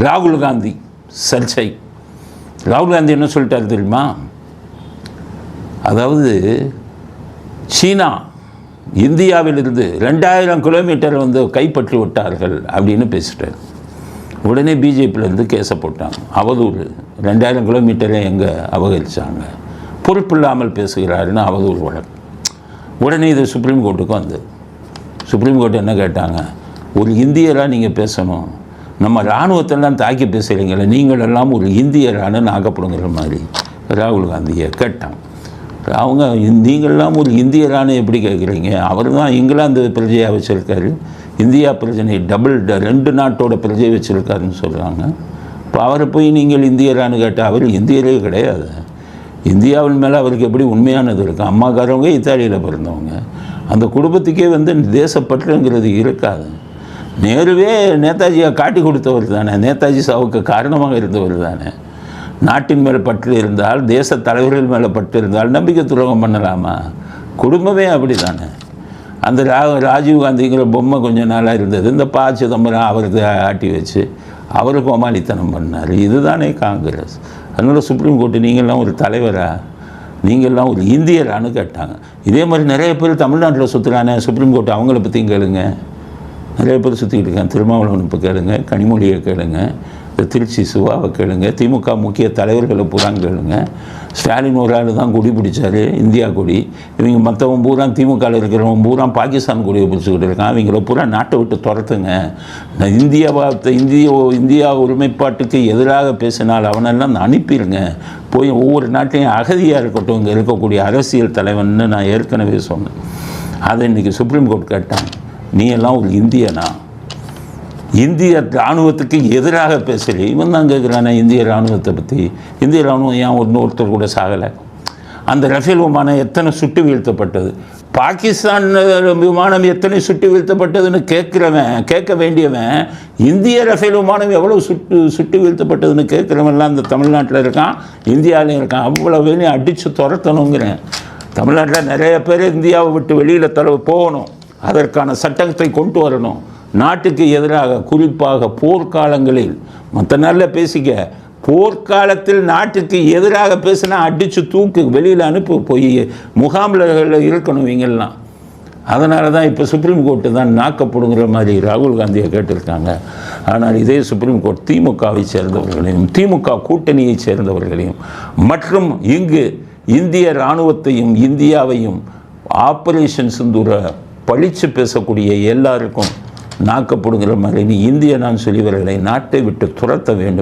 ராகுல் காந்தி சர்ச்சை. ராகுல் காந்தி என்ன சொல்லிட்டாரு தெரியுமா? அதாவது சீனா இந்தியாவிலிருந்து ரெண்டாயிரம் கிலோமீட்டர் வந்து கைப்பற்றி விட்டார்கள் அப்படின்னு பேசிட்டார். உடனே பிஜேபியிலேருந்து கேஸை போட்டாங்க. அவதூறு. ரெண்டாயிரம் கிலோமீட்டரை எங்கே அபகரிச்சாங்க? பொறுப்பில்லாமல் பேசுகிறாருன்னு அவதூறு வழக்கு. உடனே இது சுப்ரீம் கோர்ட்டுக்கு வந்து சுப்ரீம் கோர்ட் என்ன கேட்டாங்க? ஒரு இந்தியராக நீங்கள் பேசணும். நம்ம இராணுவத்தெல்லாம் தாக்கி பேசுகிறீங்களே நீங்கள் எல்லாம் ஒரு இந்தியரானு ஆக்கப்படுங்கிற மாதிரி. ராகுல் காந்தியை கேட்டான். அவங்க நீங்கள்லாம் ஒரு இந்தியரானு எப்படி கேட்குறீங்க அவர் தான் இங்கிலாந்து பிரஜையாக வச்சுருக்காரு. இந்தியா பிரஜனை டபுள் ட- ரெண்டு நாட்டோட பிரஜை வச்சுருக்காருன்னு சொல்கிறாங்க இப்போ அவரை போய் நீங்கள் இந்தியரானு கேட்டால் அவர் இந்தியரே கிடையாது. இந்தியாவின் மேலே அவருக்கு எப்படி உண்மையானது இருக்குது அம்மாக்காரவங்க இத்தாலியில் பிறந்தவங்க. அந்த குடும்பத்துக்கே வந்து தேசப்பற்றுங்கிறது இருக்காது. நேருவே நேதாஜியை காட்டி கொடுத்தவர் தானே. நேதாஜி சாவுக்கு காரணமாக இருந்தவர் தானே. நாட்டின் மேல் பற்று இருந்தால் தேச தலைவர்கள் மேலே பற்று இருந்தால் நம்பிக்கை துரோகம் பண்ணலாமா? குடும்பமே அப்படி தானே. அந்த ரா ராஜீவ் காந்திங்கிற பொம்மை கொஞ்ச நாளாக இருந்தது. இந்த பா சிதம்பரம் அவருக்கு ஆட்டி வச்சு அவர் கோமாளித்தனம் பண்ணார். இதுதானே காங்கிரஸ். அதனால் சுப்ரீம் கோர்ட்டு நீங்கள்லாம் ஒரு தலைவரா? நீங்கள்லாம் ஒரு இந்தியரானு கேட்டாங்க. இதே மாதிரி நிறைய பேர் தமிழ்நாட்டில் சுற்றுறானே சுப்ரீம் கோர்ட் அவங்கள பற்றியும் கேளுங்க. நிறைய பேர் சுற்றிக்கிட்டு இருக்காங்க திருமாவளவன் இப்போ கேளுங்க கனிமொழியை கேளுங்க இந்த திருச்சி சிவாவை கேளுங்க திமுக முக்கிய தலைவர்களை பூரா கேளுங்க. ஸ்டாலின் ஒரு ஆள் தான் கொடி பிடிச்சாரு இந்தியா கொடி. இவங்க மற்றவன் பூரா திமுகவில் இருக்கிறவன் பூரா பாகிஸ்தான் கொடியை பிடிச்சிக்கிட்டு இருக்கான். அவங்கள பூரா நாட்டை விட்டு துரத்துங்க. நான் இந்தியாவை இந்திய இந்தியா ஒருமைப்பாட்டுக்கு எதிராக பேசினால் அவனெல்லாம் நான் அனுப்பிடுங்க போய் ஒவ்வொரு நாட்டையும் அகதியாக இருக்கட்டும் இங்கே இருக்கக்கூடிய அரசியல் தலைவன்னு நான் ஏற்கனவே சொன்னேன். அதை இன்றைக்கி சுப்ரீம் கோர்ட் கேட்டான். நீ எல்லாம் ஒரு இந்தியனா? இந்திய இராணுவத்துக்கு எதிராக பேசலை இவன் தான் கேட்குறானே இந்திய இராணுவத்தை பற்றி இந்திய இராணுவம் ஏன் ஒன்று ஒருத்தர் கூட சாகலை? அந்த ரஃபேல் விமானம் எத்தனை சுட்டு வீழ்த்தப்பட்டது? பாகிஸ்தான் விமானம் எத்தனை சுட்டு வீழ்த்தப்பட்டதுன்னு கேட்குறவன் கேட்க வேண்டியவன் இந்திய ரஃபேல் விமானம் எவ்வளோ சுட்டு சுட்டு வீழ்த்தப்பட்டதுன்னு கேட்குறவன்லாம் அந்த தமிழ்நாட்டில் இருக்கான் இந்தியாவிலையும் இருக்கான். அவ்வளோ வேலையும் அடித்து துரத்தணுங்கிறேன். தமிழ்நாட்டில் நிறைய பேர் இந்தியாவை விட்டு வெளியில் தர போகணும். அதற்கான சட்டத்தை கொண்டு வரணும். நாட்டுக்கு எதிராக குறிப்பாக போர்க்காலங்களில். மற்ற நாளில் பேசிக்க போர்க்காலத்தில் நாட்டுக்கு எதிராக பேசினா அடித்து தூக்கு வெளியில் அனுப்பி போய் முகாமில் இருக்கணும் இவங்கெல்லாம். அதனால தான் இப்போ சுப்ரீம் கோர்ட்டு தான் நாக்கப்படுங்கிற மாதிரி ராகுல் காந்தியை கேட்டிருக்காங்க. ஆனால் இதே சுப்ரீம் கோர்ட் திமுகவை சேர்ந்தவர்களையும் திமுக கூட்டணியை சேர்ந்தவர்களையும் மற்றும் இங்கு இந்திய இராணுவத்தையும் இந்தியாவையும் ஆபரேஷன் சிந்தூரை பழித்து பேசக்கூடிய எல்லாருக்கும் நாக்கப்படுங்கிற மாதிரி நீ இந்திய நான் சொல்லியவர்களை நாட்டை விட்டு துரத்த வேண்டும்.